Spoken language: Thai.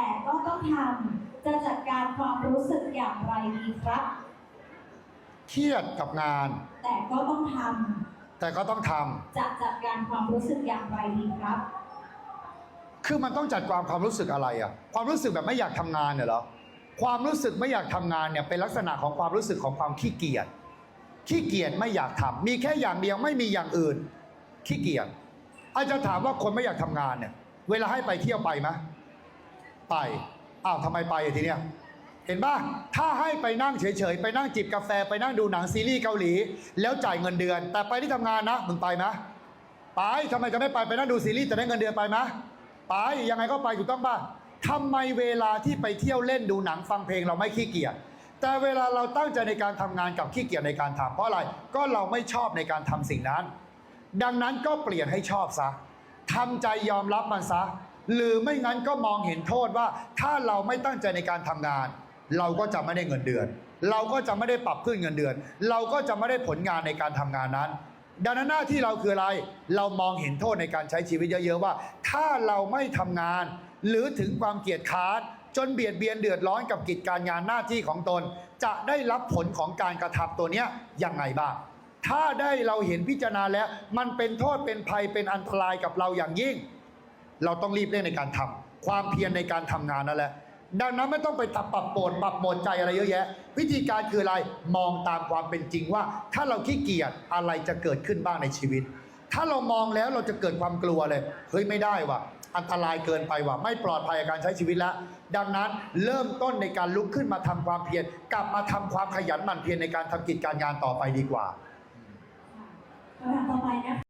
แต่ก็ต้องทำจะจัดการความรู้สึกอย่างไรดีครับ เครียดกับงาน แต่ก็ต้องทแต่ก็ต้องทำำจะจัดการความรู้สึกอย่างไรดีครับ คือมันต้องจัดความความรู้สึกอะไรอะความรู้สึกแบบไม่อยากทำงานเนี่ยเหรอความรู้สึกไม่อยากทำงานเนี่ยเป็นลักษณะของความรู้สึกของความขี้เกียจขี้เกียจไม่อยากทำมีแค่อย่างเดียวไม่มีอย่างอื่นขี้เกียจอาจจะถามว่าคนไม่อยากทำงานเนี่ยเวลาให้ไปเที่ยวไปไหม ไป อ้าวทำไมไปอะทีเนี้ย เห็นป่ะ ถ้าให้ไปนั่งเฉยๆ ไปนั่งจิบกาแฟ ไปนั่งดูหนังซีรีส์เกาหลี แล้วจ่ายเงินเดือน แต่ไปที่ทำงานนะ มึงไปไหมไปทำไมจะไม่ไป ไปนั่งดูซีรีส์แต่ได้เงินเดือนไปไหมไป ยังไงก็ไปถูกต้องป่ะทำไมเวลาที่ไปเที่ยวเล่นดูหนังฟังเพลงเราไม่ขี้เกียจ แต่เวลาเราตั้งใจในการทำงานกับขี้เกียจในการทำเพราะอะไร ก็เราไม่ชอบในการทำสิ่งนั้น ดังนั้นก็เปลี่ยนให้ชอบซะทำใจยอมรับมันซะ หรือไม่งั้นก็มองเห็นโทษว่า ถ้าเราไม่ตั้งใจในการทำงาน เราก็จะไม่ได้เงินเดือน เราก็จะไม่ได้ปรับขึ้นเงินเดือน เราก็จะไม่ได้ผลงานในการทำงานนั้น ดังนั้นหน้าที่เราคืออะไร เรามองเห็นโทษในการใช้ชีวิตเยอะๆว่า ถ้าเราไม่ทำงาน หรือถึงความเกียจค้านจนเบียดเบียนเดือดร้อนกับกิจการงานหน้าที่ของตน จะได้รับผลของการกระทำตัวเนี้ยยังไงบ้าง ถ้าได้เราเห็นพิจารณาแล้ว มันเป็นโทษเป็นภัยเป็นอันตรายกับเราอย่างยิ่ง เราต้องรีบเร่งในการทำความเพียรในการทำงานนั่นแหละดังนั้นไม่ต้องไปตับปรับโปรดปรับโหมดใจอะไรเยอะแยะ วิธีการคืออะไรมองตามความเป็นจริงว่า ถ้าเราขี้เกียจอะไรจะเกิดขึ้นบ้างในชีวิต ถ้าเรามองแล้วเราจะเกิดความกลัวเลยเฮ้ยไม่ได้ว่ะอันตรายเกินไปว่ะไม่ปลอดภัยกับการใช้ชีวิตแล้ว ดังนั้นเริ่มต้นในการลุกขึ้นมาทำความเพียรกลับมาทำความขยันหมั่นเพียรในการทำกิจการงานต่อไปดีกว่าคำถามต่อไปนะ